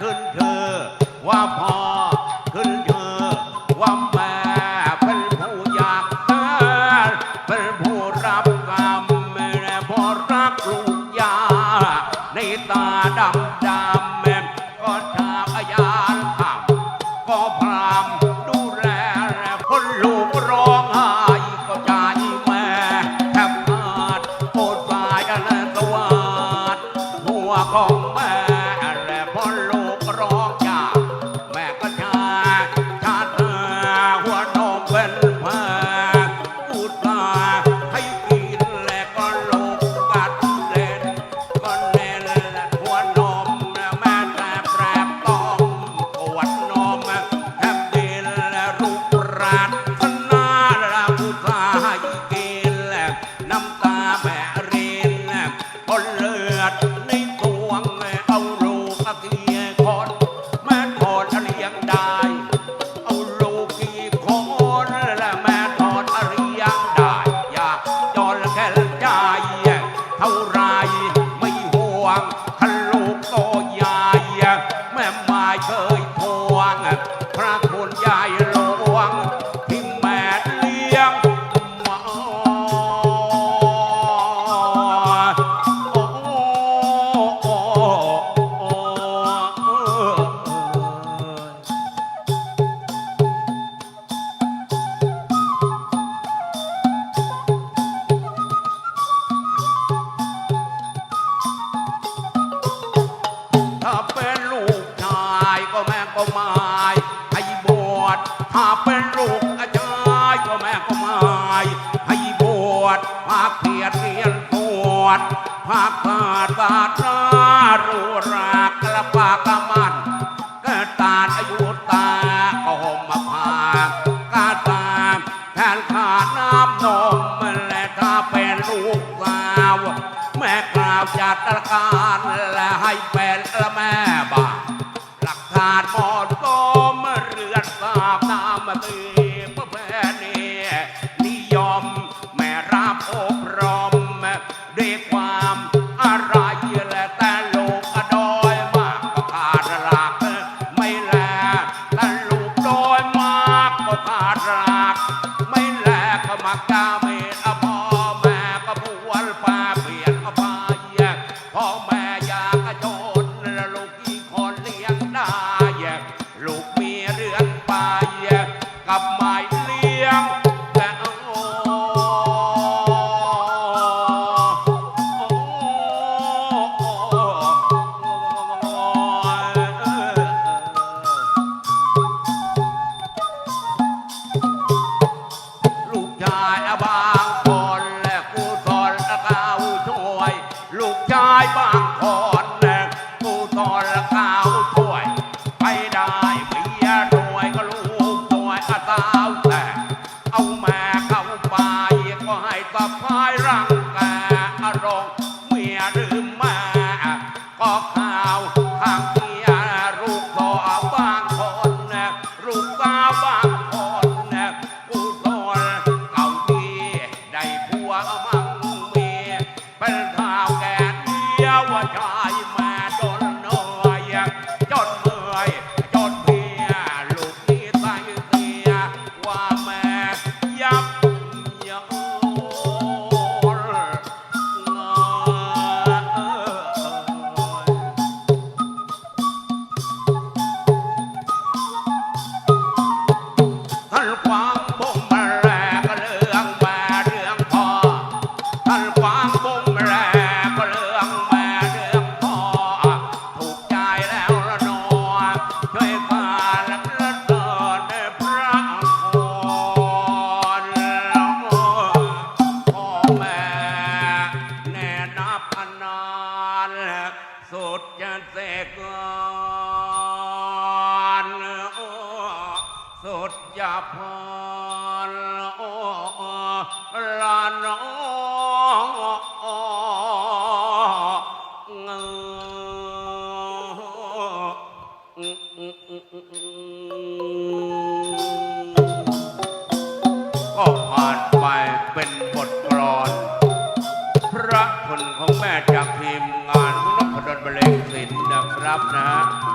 ขึ้นเธอว่าพ่อขึ้นเธอว่าแม่เป็นผู้อยากเกิดเป็นผู้รับกรรมและพอรักลูกยา ในตาดำดำแม่ก็ชาพยานทำก็พรามดูแลและคนลูกร้องไห้ก็ใจแม่แทบขาดโอดสายอันสวัสดหัวของแม่ ดในตวงเอาลูกอาเกียคนแม่ทอดเลี้ยงได้ เอาลูกกี่คนและแม่ทอดเลี้ยงได้อยาจอนแค่ใจเท่าไรไม่ห่วงถ้าลูกโตใหญ่แม่ไม่เคย วชภาคเพียรเรียนปวดภาคขาดบาดรารูรากระปากกระมันก็ตาดอายุตาก็ห่มมาผากกาตาแทนขาดน้ำนมและถ้าเป็นลูกสาว แม่กล่าวจัดการ กับ ก็ข่า ท่ สุดยาพรลาน้องก็ผ่านไปเป็นบทกลอน พระคุณของแม่จากทีมงานนพดลบรรเลงศิลป์นะครับนะ